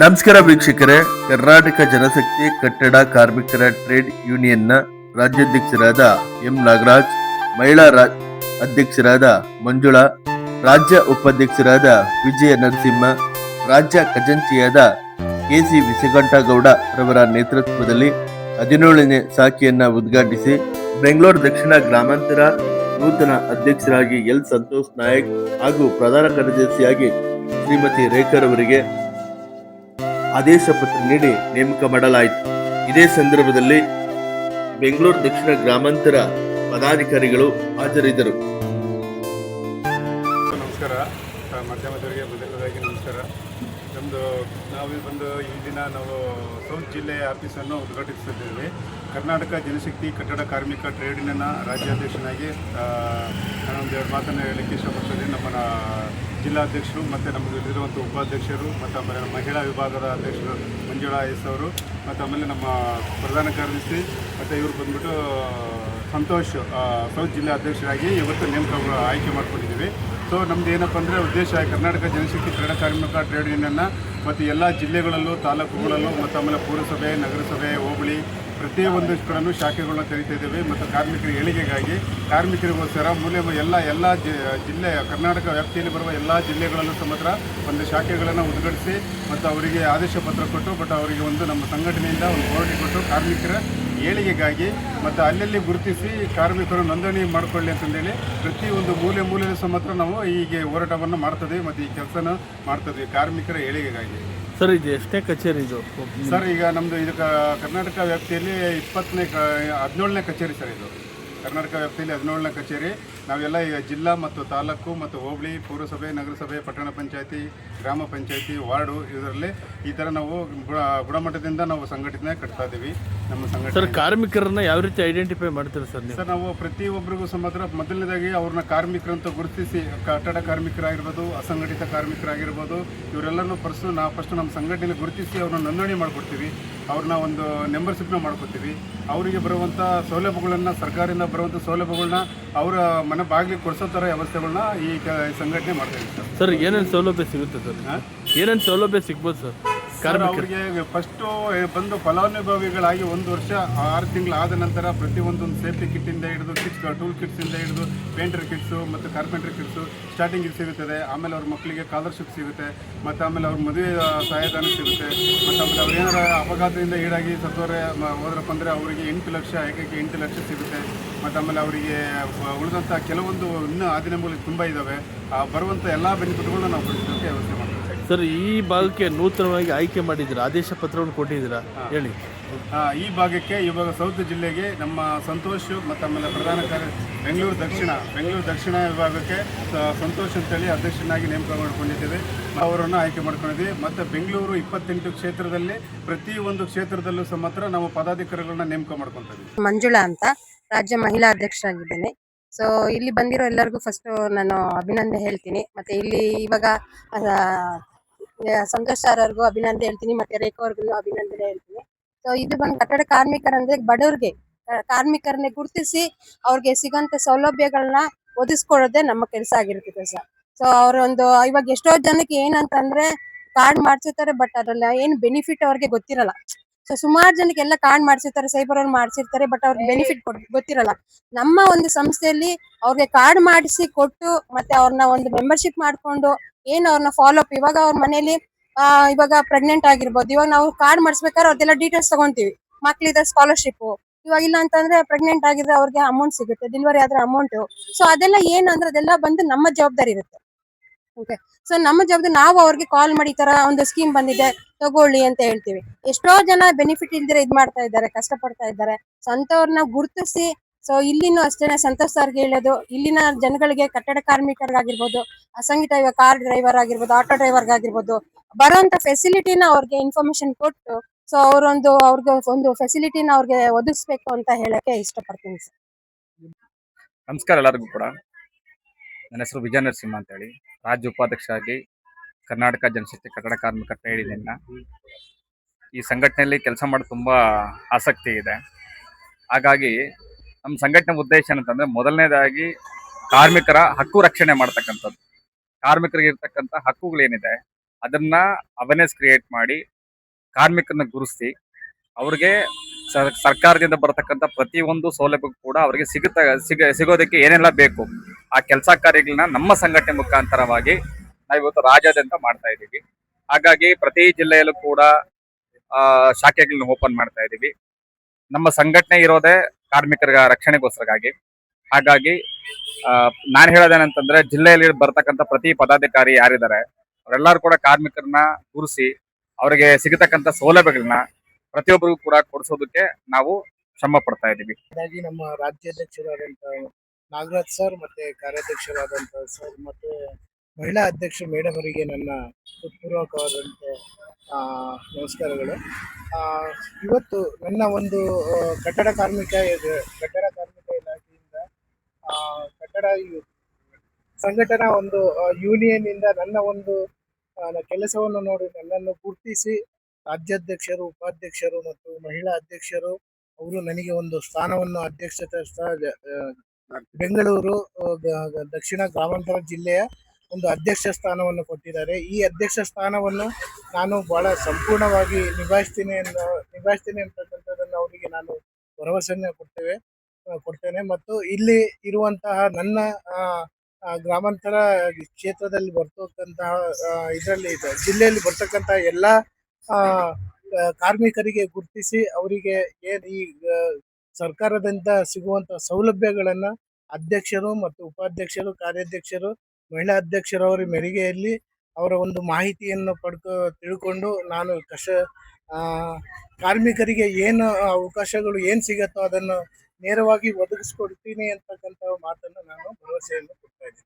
ನಮಸ್ಕಾರ ವೀಕ್ಷಕರೇ. ಕರ್ನಾಟಕ ಜನಶಕ್ತಿ ಕಟ್ಟಡ ಕಾರ್ಮಿಕರ ಟ್ರೇಡ್ ಯೂನಿಯನ್ನ ರಾಜ್ಯಾಧ್ಯಕ್ಷರಾದ ಎಂ ನಾಗರಾಜ್, ಮಹಿಳಾ ಅಧ್ಯಕ್ಷರಾದ ಮಂಜುಳಾ, ರಾಜ್ಯ ಉಪಾಧ್ಯಕ್ಷರಾದ ವಿಜಯ ನರಸಿಂಹ, ರಾಜ್ಯ ಖಜಾಂಚಿಯಾದ ಕೆಸಿ ವಿಸಗಂಠಗೌಡ ರವರ ನೇತೃತ್ವದಲ್ಲಿ ಹದಿನೇಳನೇ ಶಾಖೆಯನ್ನ ಉದ್ಘಾಟಿಸಿ ಬೆಂಗಳೂರು ದಕ್ಷಿಣ ಗ್ರಾಮಾಂತರ ನೂತನ ಅಧ್ಯಕ್ಷರಾಗಿ ಎಲ್. ಸಂತೋಷ್ ನಾಯಕ್ ಹಾಗೂ ಪ್ರಧಾನ ಕಾರ್ಯದರ್ಶಿಯಾಗಿ ಶ್ರೀಮತಿ ರೇಖರವರಿಗೆ ಆದೇಶ ಪತ್ರ ನೀಡಿ ನೇಮಕ ಮಾಡಲಾಯಿತು. ಇದೇ ಸಂದರ್ಭದಲ್ಲಿ ಬೆಂಗಳೂರು ದಕ್ಷಿಣ ಗ್ರಾಮಾಂತರ ಪದಾಧಿಕಾರಿಗಳು ಹಾಜರಿದ್ದರು. ನಮಸ್ಕಾರ. ಮಾಧ್ಯಮದವರಿಗೆ ಮೊದಲನೇದಾಗಿ ನಮಸ್ಕಾರ. ನಮ್ಮದು ನಾವು ಬಂದು ಈ ದಿನ ನಾವು ಸೌತ್ ಜಿಲ್ಲೆಯ ಆಫೀಸನ್ನು ಉದ್ಘಾಟಿಸುತ್ತಿದ್ದೇವೆ. ಕರ್ನಾಟಕ ಜನಶಕ್ತಿ ಕಟ್ಟಡ ಕಾರ್ಮಿಕ ಟ್ರೇಡ್ ರಾಜ್ಯಾಧ್ಯಕ್ಷನಾಗಿ ನಾನೊಂದು ಎರಡು ಮಾತನ್ನು ಹೇಳಲಿಕ್ಕೆ ಇಷ್ಟಪಡ್ತೀನಿ ನಮ್ಮ ಜಿಲ್ಲಾಧ್ಯಕ್ಷರು ಮತ್ತು ನಮಗೆ ಇಲ್ಲಿರುವಂಥ ಉಪಾಧ್ಯಕ್ಷರು ಮತ್ತು ಆಮೇಲೆ ಮಹಿಳಾ ವಿಭಾಗದ ಅಧ್ಯಕ್ಷರು ಮಂಜುಳಾ ಎಸ್ ಅವರು ಮತ್ತು ಆಮೇಲೆ ನಮ್ಮ ಪ್ರಧಾನ ಕಾರ್ಯದರ್ಶಿ ಮತ್ತು ಇವರು ಬಂದ್ಬಿಟ್ಟು ಸಂತೋಷ್ ಸೌತ್ ಜಿಲ್ಲಾ ಅಧ್ಯಕ್ಷರಾಗಿ ಇವತ್ತು ನೇಮಕ ಆಯ್ಕೆ ಮಾಡ್ಕೊಂಡಿದ್ದೀವಿ. ಸೊ ನಮ್ದು ಏನಪ್ಪ ಅಂದರೆ ಉದ್ದೇಶ ಕರ್ನಾಟಕ ಜನಶಕ್ತಿ ಕ್ರೀಡಾ ಕಾರ್ಮಿಕ ಟ್ರೇಡ್ ಯೂನಿಯನ್ನ ಮತ್ತು ಎಲ್ಲ ಜಿಲ್ಲೆಗಳಲ್ಲೂ ತಾಲೂಕುಗಳಲ್ಲೂ ಮತ್ತು ಆಮೇಲೆ ಪುರಸಭೆ, ನಗರಸಭೆ, ಹೋಬಳಿ ಪ್ರತಿಯೊಂದು ಶಾಖೆಗಳನ್ನ ತೆರೀತಾ ಇದ್ದೇವೆ ಮತ್ತು ಕಾರ್ಮಿಕರ ಏಳಿಗೆಗಾಗಿ ಕಾರ್ಮಿಕರಿಗೋಸ್ಕರ ಮೂಲೆ ಎಲ್ಲ ಎಲ್ಲ ಜಿಲ್ಲೆ, ಕರ್ನಾಟಕ ವ್ಯಾಪ್ತಿಯಲ್ಲಿ ಬರುವ ಎಲ್ಲ ಜಿಲ್ಲೆಗಳಲ್ಲೂ ಸಮತ್ರ ಒಂದು ಶಾಖೆಗಳನ್ನು ಉದ್ಘಾಟಿಸಿ ಮತ್ತು ಅವರಿಗೆ ಆದೇಶ ಪತ್ರ ಕೊಟ್ಟು, ಬಟ್ ಅವರಿಗೆ ಒಂದು ನಮ್ಮ ಸಂಘಟನೆಯಿಂದ ಒಂದು ಕೊಟ್ಟು ಕಾರ್ಮಿಕರ ಏಳಿಗೆಗಾಗಿ ಮತ್ತು ಅಲ್ಲಲ್ಲಿ ಗುರುತಿಸಿ ಕಾರ್ಮಿಕರು ನೋಂದಣಿ ಮಾಡಿಕೊಳ್ಳಿ ಅಂತಂದೇಳಿ ಒಂದು ಮೂಲೆ ಮೂಲೆ ಸಮತ್ರ ನಾವು ಹೀಗೆ ಹೋರಾಟವನ್ನು ಮಾಡ್ತದೆ ಮತ್ತು ಈ ಕೆಲಸನ ಮಾಡ್ತದ್ವಿ ಕಾರ್ಮಿಕರ ಏಳಿಗೆಗಾಗಿ. ಸರ್ ಇದು ಎಷ್ಟೇ ಕಚೇರಿ ಇದು? ಸರ್ ಈಗ ನಮ್ಮದು ಇದು ಕರ್ನಾಟಕ ವ್ಯಾಪ್ತಿಯಲ್ಲಿ ಇಪ್ಪತ್ತನೇ ಕ ಹದಿನೇಳನೇ ಕಚೇರಿ ಸರ್ ಇದು. ಕರ್ನಾಟಕ ವ್ಯಾಪ್ತಿಯಲ್ಲಿ ಹದಿನೇಳನೇ ಕಚೇರಿ. ನಾವೆಲ್ಲ ಈಗ ಜಿಲ್ಲಾ ಮತ್ತು ತಾಲೂಕು ಮತ್ತು ಹೋಬಳಿ ಪುರಸಭೆ ನಗರಸಭೆ ಪಟ್ಟಣ ಪಂಚಾಯತಿ ಗ್ರಾಮ ಪಂಚಾಯತಿ ವಾರ್ಡು ಇದರಲ್ಲಿ ಈ ಥರ ನಾವು ಗುಣಮಟ್ಟದಿಂದ ನಾವು ಸಂಘಟನೆ ಕಟ್ತಾ ಇದ್ದೀವಿ. ನಮ್ಮ ಸರ್ ಸಂಘಟನೆ ಕಾರ್ಮಿಕರನ್ನ ಯಾವ ರೀತಿ ಐಡೆಂಟಿಫೈ ಮಾಡ್ತೀರಾ ಸರ್ ನೀವು? ಸರ್ ನಾವು ಪ್ರತಿಯೊಬ್ಬರಿಗೂ ಸಮಾತ್ರ ಮೊದಲನೇದಾಗಿ ಅವ್ರನ್ನ ಕಾರ್ಮಿಕರಂತ ಗುರುತಿಸಿ ಕಟ್ಟಡ ಕಾರ್ಮಿಕರಾಗಿರ್ಬೋದು ಅಸಂಘಟಿತ ಕಾರ್ಮಿಕರಾಗಿರ್ಬೋದು ಇವರೆಲ್ಲರೂ ಪರ್ಸು ನಾವು ಫಸ್ಟ್ ನಮ್ಮ ಸಂಘಟನೆ ಗುರುತಿಸಿ ಅವ್ರನ್ನ ನೋಂದಣಿ ಮಾಡಿಕೊಡ್ತೀವಿ. ಅವ್ರನ್ನ ಒಂದು ಮೆಂಬರ್ಶಿಪ್ನ ಮಾಡ್ಕೊತೀವಿ ಅವರಿಗೆ ಬರುವಂಥ ಸೌಲಭ್ಯಗಳನ್ನು ಸರ್ಕಾರದಿಂದ ಬರುವಂಥ ಸೌಲಭ್ಯಗಳನ್ನ ಅವರ ಮನೆ ಬಾಗಿಲಿಗೆ ಕೊಡಿಸೋ ಥರ ವ್ಯವಸ್ಥೆಗಳನ್ನ ಈ ಕ- ಸಂಘಟನೆ ಮಾಡ್ತಾ ಇದ್ದೀವಿ ಸರ್. ಏನೇನು ಸೌಲಭ್ಯ ಸಿಗುತ್ತೆ ಸರ್? ಏನೇನು ಸೌಲಭ್ಯ ಸಿಗ್ಬೋದು ಸರ್? ಸರ್ ಅವರಿಗೆ ಫಸ್ಟು ಬಂದು ಫಲಾನುಭವಿಗಳಾಗಿ ಒಂದು ವರ್ಷ ಆರು ಆದ ನಂತರ ಪ್ರತಿಯೊಂದೊಂದು ಸೇಫ್ಟಿ ಕಿಟ್ಟಿಂದ ಹಿಡಿದು ಕಿಟ್ಸ್ ಟೂಲ್ ಕಿಟ್ಸಿಂದ ಹಿಡಿದು ಪೇಂಟರ್ ಕಿಟ್ಸು ಮತ್ತು ಕಾರ್ಪೆಂಟರ್ ಕಿಟ್ಸು ಸ್ಟಾರ್ಟಿಂಗ್ ಇದು ಸಿಗುತ್ತದೆ. ಆಮೇಲೆ ಅವ್ರ ಮಕ್ಕಳಿಗೆ ಸ್ಕಾಲರ್ಶಿಪ್ ಸಿಗುತ್ತೆ. ಮತ್ತು ಆಮೇಲೆ ಅವ್ರ ಮದುವೆ ಸಹಾಯಧನ ಸಿಗುತ್ತೆ. ಮತ್ತು ಆಮೇಲೆ ಅವ್ರು ಏನಾರ ಅಪಘಾತದಿಂದ ಈಡಾಗಿ ಸತ್ತೋರೆ ಹೋದ್ರಪ್ಪ ಅಂದರೆ ಅವರಿಗೆ ಎಂಟು ಲಕ್ಷ ಏಕಕ್ಕೆ ಎಂಟು ಲಕ್ಷ ಸಿಗುತ್ತೆ. ಮತ್ತು ಆಮೇಲೆ ಅವರಿಗೆ ಉಳಿದಂಥ ಕೆಲವೊಂದು ಇನ್ನೂ ಆದಿನ ಮೂಲಕ ತುಂಬ ಇದ್ದಾವೆ. ಆ ಬರುವಂಥ ಎಲ್ಲ ಬೆನಿಫಿಟ್ಗಳನ್ನ ನಾವು ಮಾಡ್ತೀವಿ ಸರ್ ಈ ಭಾಗಕ್ಕೆ ನೂತನವಾಗಿ ಆಯ್ಕೆ ಮಾಡಿದ್ದೀರಾ? ಆದೇಶ ಪತ್ರವನ್ನು ಕೊಟ್ಟಿದ್ದೀರಾ? ಹೇಳಿ. ಆ, ಈ ಭಾಗಕ್ಕೆ ಇವಾಗ ಸೌತ್ ಜಿಲ್ಲೆಗೆ ನಮ್ಮ ಸಂತೋಷ್ ಮತ್ತು ಆಮೇಲೆ ಪ್ರಧಾನ ಕಾರ್ಯ ಬೆಂಗಳೂರು ದಕ್ಷಿಣ ಬೆಂಗಳೂರು ದಕ್ಷಿಣ ವಿಭಾಗಕ್ಕೆ ಸಂತೋಷ್ ಅಂತೇಳಿ ಅಧ್ಯಕ್ಷನಾಗಿ ನೇಮಕ ಮಾಡ್ಕೊಂಡಿದ್ದೇವೆ. ಅವರನ್ನು ಆಯ್ಕೆ ಮಾಡ್ಕೊಂಡಿದ್ದೀವಿ. ಮತ್ತು ಬೆಂಗಳೂರು ಇಪ್ಪತ್ತೆಂಟು ಕ್ಷೇತ್ರದಲ್ಲಿ ಪ್ರತಿ ಒಂದು ಕ್ಷೇತ್ರದಲ್ಲೂ ಸಹ ಮಾತ್ರ ನಾವು ಪದಾಧಿಕಾರಿಗಳನ್ನ ನೇಮಕ ಮಾಡ್ಕೊತೀವಿ ಮಂಜುಳಾ ಅಂತ ರಾಜ್ಯ ಮಹಿಳಾ ಅಧ್ಯಕ್ಷರಾಗಿದ್ದೇನೆ ಸೊ ಇಲ್ಲಿ ಬಂದಿರೋ ಎಲ್ಲರಿಗೂ ಫಸ್ಟ್ ನಾನು ಅಭಿನಂದನೆ ಹೇಳ್ತೀನಿ. ಮತ್ತೆ ಇಲ್ಲಿ ಇವಾಗ ಸಂತೋಷ್ ಸರ್ ಅವ್ರಿಗೂ ಅಭಿನಂದನೆ ಹೇಳ್ತೀನಿ, ಮತ್ತೆ ರೇಖಾ ಅವ್ರಿಗೂ ಅಭಿನಂದನೆ ಹೇಳ್ತೀನಿ. ಸೊ ಇದು ಬಂದು ಕಟ್ಟಡ ಕಾರ್ಮಿಕರಂದ್ರೆ ಬಡವ್ರಿಗೆ ಕಾರ್ಮಿಕರನ್ನೇ ಗುರುತಿಸಿ ಅವ್ರಿಗೆ ಸಿಗಂತ ಸೌಲಭ್ಯಗಳನ್ನ ಒದಗಿಸ್ಕೊಡೋದೇ ನಮ್ಮ ಕೆಲಸ ಆಗಿರ್ತದೆ ಸರ್. ಸೊ ಅವ್ರೊಂದು, ಇವಾಗ ಎಷ್ಟೋ ಜನಕ್ಕೆ ಏನಂತಂದ್ರೆ ಕಾರ್ಡ್ ಮಾಡ್ಸಿರ್ತಾರೆ ಬಟ್ ಅದ್ರಲ್ಲ ಏನ್ ಬೆನಿಫಿಟ್ ಅವ್ರಿಗೆ ಗೊತ್ತಿರಲ್ಲ. ಸೊ ಸುಮಾರು ಜನಕ್ಕೆ ಎಲ್ಲ ಕಾರ್ಡ್ ಮಾಡ್ಸಿರ್ತಾರೆ ಸೈಬರ್ ಅವ್ರು ಮಾಡ್ಸಿರ್ತಾರೆ ಬಟ್ ಅವ್ರಿಗೆ ಬೆನಿಫಿಟ್ ಗೊತ್ತಿರಲ್ಲ. ನಮ್ಮ ಒಂದು ಸಂಸ್ಥೆಯಲ್ಲಿ ಅವ್ರಿಗೆ ಕಾರ್ಡ್ ಮಾಡಿಸಿ ಕೊಟ್ಟು, ಮತ್ತೆ ಅವ್ರನ್ನ ಒಂದು ಮೆಂಬರ್ಶಿಪ್ ಮಾಡ್ಕೊಂಡು ಏನ್ ಅವ್ರನ್ನ ಫಾಲೋ ಅಪ್ ಇವಾಗ ಅವ್ರ ಮನೇಲಿ ಇವಾಗ ಪ್ರೆಗ್ನೆಂಟ್ ಆಗಿರ್ಬೋದು. ಇವಾಗ ನಾವು ಕಾರ್ಡ್ ಮಾಡಿಸ್ಬೇಕಾದ್ರೆ ಅವ್ರದ್ದೆಲ್ಲ ಡೀಟೇಲ್ಸ್ ತಗೊಂತೀವಿ. ಮಕ್ಳಿದ ಸ್ಕಾಲರ್ಶಿಪ್ ಇವಾಗ ಇಲ್ಲ ಅಂತಂದ್ರೆ ಪ್ರೆಗ್ನೆಂಟ್ ಆಗಿದ್ರೆ ಅವ್ರಿಗೆ ಅಮೌಂಟ್ ಸಿಗುತ್ತೆ ಡೆಲಿವರಿ ಆದ್ರೆ ಅಮೌಂಟ್ ಸೊ ಅದೆಲ್ಲ ಏನಂದ್ರೆ ಅದೆಲ್ಲ ಬಂದು ನಮ್ಮ ಜವಾಬ್ದಾರಿ ಇರುತ್ತೆ. ಓಕೆ ಸೊ ನಮ್ಮ ಜವಾಬ್ದಾರಿ ನಾವು ಅವ್ರಿಗೆ ಕಾಲ್ ಮಾಡಿ ಈ ತರ ಒಂದು ಸ್ಕೀಮ್ ಬಂದಿದೆ, ತಗೊಳ್ಳಿ ಅಂತ ಹೇಳ್ತೀವಿ. ಎಷ್ಟೋ ಜನ ಬೆನಿಫಿಟ್ ಇಲ್ದಿರ ಇದ್ ಮಾಡ್ತಾ ಇದ್ದಾರೆ ಕಷ್ಟ ಪಡ್ತಾ ಇದ್ದಾರೆ. ಸೊ ಅಂತವ್ರನ್ನ ಗುರುತಿಸಿ ಸೊ ಇಲ್ಲಿನೂ ಅಷ್ಟೇನೆ ಸಂತೋಷ್ ಸರ್ಗೆ ಹೇಳೋದು. ಇಲ್ಲಿನ ಜನಗಳಿಗೆ ಕಟ್ಟಡ ಕಾರ್ಮಿಕರಿಗಾಗಿರ್ಬೋದು ಅಸಂಘಿತ ಕಾರ್ ಡ್ರೈವರ್ ಆಗಿರ್ಬೋದು ಆಟೋ ಡ್ರೈವರ್ ಆಗಿರ್ಬೋದು ಬರೋಂತ ಫೆಸಿಲಿಟಿನ ಅವ್ರಿಗೆ ಇನ್ಫಾರ್ಮೇಶನ್ ಕೊಟ್ಟು ಸೊ ಅವರೊಂದು, ಅವ್ರಿಗೆ ಒಂದು ಫೆಸಿಲಿಟಿನ ಅವ್ರಿಗೆ ಒದಗಿಸ್ಬೇಕು ಅಂತ ಹೇಳಕ್ಕೆ ಇಷ್ಟಪಡ್ತೀನಿ ಸರ್ ನಮಸ್ಕಾರ ಎಲ್ಲರಿಗೂ ಕೂಡ. ನನ್ನ ಹೆಸರು ವಿಜಯ ನರಸಿಂಹ ಅಂತೇಳಿ. ರಾಜ್ಯ ಉಪಾಧ್ಯಕ್ಷ ಆಗಿ ಕರ್ನಾಟಕ ಜನಶಕ್ತಿ ಕಟ್ಟಡ ಕಾರ್ಮಿಕ ಟ್ರೇಡ್ ಯೂನಿಯನ್ನ. ಈ ಸಂಘಟನೆಯಲ್ಲಿ ಕೆಲಸ ಮಾಡೋದು ತುಂಬ ಆಸಕ್ತಿ ಇದೆ. ಹಾಗಾಗಿ ನಮ್ಮ ಸಂಘಟನೆ ಉದ್ದೇಶ ಏನಂತಂದ್ರೆ ಮೊದಲನೇದಾಗಿ ಕಾರ್ಮಿಕರ ಹಕ್ಕು ರಕ್ಷಣೆ ಮಾಡ್ತಕ್ಕಂಥದ್ದು. ಕಾರ್ಮಿಕರಿಗೆ ಇರ್ತಕ್ಕಂಥ ಹಕ್ಕುಗಳೇನಿದೆ ಅದನ್ನ ಅವೇರ್ನೆಸ್ ಕ್ರಿಯೇಟ್ ಮಾಡಿ ಕಾರ್ಮಿಕರನ್ನ ಗುರುಸಿ ಅವ್ರಿಗೆ ಸರ್- ಸರ್ಕಾರದಿಂದ ಬರತಕ್ಕಂತ ಪ್ರತಿಯೊಂದು ಸೌಲಭ್ಯ ಕೂಡ ಅವರಿಗೆ ಸಿಗುತ್ತ ಸಿಗ ಸಿಗೋದಕ್ಕೆ ಏನೆಲ್ಲ ಬೇಕು ಆ ಕೆಲಸ ಕಾರ್ಯಗಳನ್ನ ನಮ್ಮ ಸಂಘಟನೆ ಮುಖಾಂತರವಾಗಿ ನಾವಿವತ್ತು ರಾಜ್ಯಾದ್ಯಂತ ಮಾಡ್ತಾ ಇದ್ದೀವಿ. ಹಾಗಾಗಿ ಪ್ರತಿ ಜಿಲ್ಲೆಯಲ್ಲೂ ಕೂಡ ಆ, ಶಾಖೆಗಳನ್ನ ಓಪನ್ ಮಾಡ್ತಾ ಇದ್ದೀವಿ. ನಮ್ಮ ಸಂಘಟನೆ ಇರೋದೇ ಕಾರ್ಮಿಕರ ರಕ್ಷಣೆಗೋಸ್ಕರಗಾಗಿ ಹಾಗಾಗಿ ನಾನು ಹೇಳೋದೇನಂತಂದ್ರೆ, ಜಿಲ್ಲೆಯಲ್ಲಿ ಬರ್ತಕ್ಕಂಥ ಪ್ರತಿ ಪದಾಧಿಕಾರಿ ಯಾರಿದ್ದಾರೆ, ಅವರೆಲ್ಲರೂ ಕೂಡ ಕಾರ್ಮಿಕರನ್ನ ಕೂರಿಸಿ ಅವರಿಗೆ ಸಿಗತಕ್ಕಂಥ ಸೌಲಭ್ಯಗಳನ್ನ ಪ್ರತಿಯೊಬ್ಬರಿಗೂ ಕೂಡ ಕೊಡಿಸೋದಕ್ಕೆ ನಾವು ಶ್ರಮ ಪಡ್ತಾ ಇದ್ದೀವಿ. ಹಾಗಾಗಿ ನಮ್ಮ ರಾಜ್ಯಾಧ್ಯಕ್ಷರಾದಂಥ ನಾಗರಾಜ್ ಸರ್ ಮತ್ತೆ ಕಾರ್ಯಾಧ್ಯಕ್ಷರಾದಂಥ ಸರ್ ಮತ್ತೆ ಮಹಿಳಾ ಅಧ್ಯಕ್ಷ ಮೇಡಮ್ ಅವರಿಗೆ ನನ್ನ ಹೃತ್ಪೂರ್ವಕವಾದಂಥ ಆ, ನಮಸ್ಕಾರಗಳು. ಇವತ್ತು ನನ್ನ ಒಂದು ಕಟ್ಟಡ ಕಾರ್ಮಿಕ ಕಟ್ಟಡ ಕಾರ್ಮಿಕ ಇಲಾಖೆಯಿಂದ ಕಟ್ಟಡ ಸಂಘಟನಾ ಒಂದು ಯೂನಿಯನ್ ಇಂದ ನನ್ನ ಒಂದು ಕೆಲಸವನ್ನು ನೋಡಿ ನನ್ನನ್ನು ಗುರುತಿಸಿ ರಾಜ್ಯಾಧ್ಯಕ್ಷರು ಉಪಾಧ್ಯಕ್ಷರು ಮತ್ತು ಮಹಿಳಾ ಅಧ್ಯಕ್ಷರು ಅವರು ನನಗೆ ಒಂದು ಸ್ಥಾನವನ್ನು ಅಧ್ಯಕ್ಷತೆ ಬೆಂಗಳೂರು ದಕ್ಷಿಣ ಗ್ರಾಮಾಂತರ ಜಿಲ್ಲೆಯ ಒಂದು ಅಧ್ಯಕ್ಷ ಸ್ಥಾನವನ್ನು ಕೊಟ್ಟಿದ್ದಾರೆ. ಈ ಅಧ್ಯಕ್ಷ ಸ್ಥಾನವನ್ನು ನಾನು ಬಹಳ ಸಂಪೂರ್ಣವಾಗಿ ನಿಭಾಯಿಸ್ತೀನಿ ಎಂದು, ನಿಭಾಯಿಸ್ತೀನಿ ಅಂತಕ್ಕಂಥದ್ದನ್ನು ಅವರಿಗೆ ನಾನು ಭರವಸೆಯನ್ನು ಕೊಡ್ತೇವೆ ಕೊಡ್ತೇನೆ. ಮತ್ತು ಇಲ್ಲಿ ಇರುವಂತಹ ನನ್ನ ಗ್ರಾಮಾಂತರ ಕ್ಷೇತ್ರದಲ್ಲಿ ಬರ್ತಕ್ಕಂತಹ ಇದರಲ್ಲಿ ಜಿಲ್ಲೆಯಲ್ಲಿ ಬರ್ತಕ್ಕಂತಹ ಎಲ್ಲ ಕಾರ್ಮಿಕರಿಗೆ ಗುರುತಿಸಿ ಅವರಿಗೆ ಏನು ಈ ಸರ್ಕಾರದಿಂದ ಸಿಗುವಂತಹ ಸೌಲಭ್ಯಗಳನ್ನು ಅಧ್ಯಕ್ಷರು ಮತ್ತು ಉಪಾಧ್ಯಕ್ಷರು, ಕಾರ್ಯಾಧ್ಯಕ್ಷರು ಮಹಿಳಾ ಅಧ್ಯಕ್ಷರವರ ಮೆರಿಗೆಯಲ್ಲಿ ಅವರ ಒಂದು ಮಾಹಿತಿಯನ್ನು ಪಡ್ಕೊ, ತಿಳ್ಕೊಂಡು ನಾನು ಕಷ ಕಾರ್ಮಿಕರಿಗೆ ಏನು ಅವಕಾಶಗಳು ಏನು ಸಿಗತ್ತೋ ಅದನ್ನು ನೇರವಾಗಿ ಒದಗಿಸ್ಕೊಡ್ತೀನಿ ಅಂತಕ್ಕಂಥ ಮಾತನ್ನು ನಾನು ಭರವಸೆಯನ್ನು ಕೊಡ್ತಾ ಇದ್ದೀನಿ.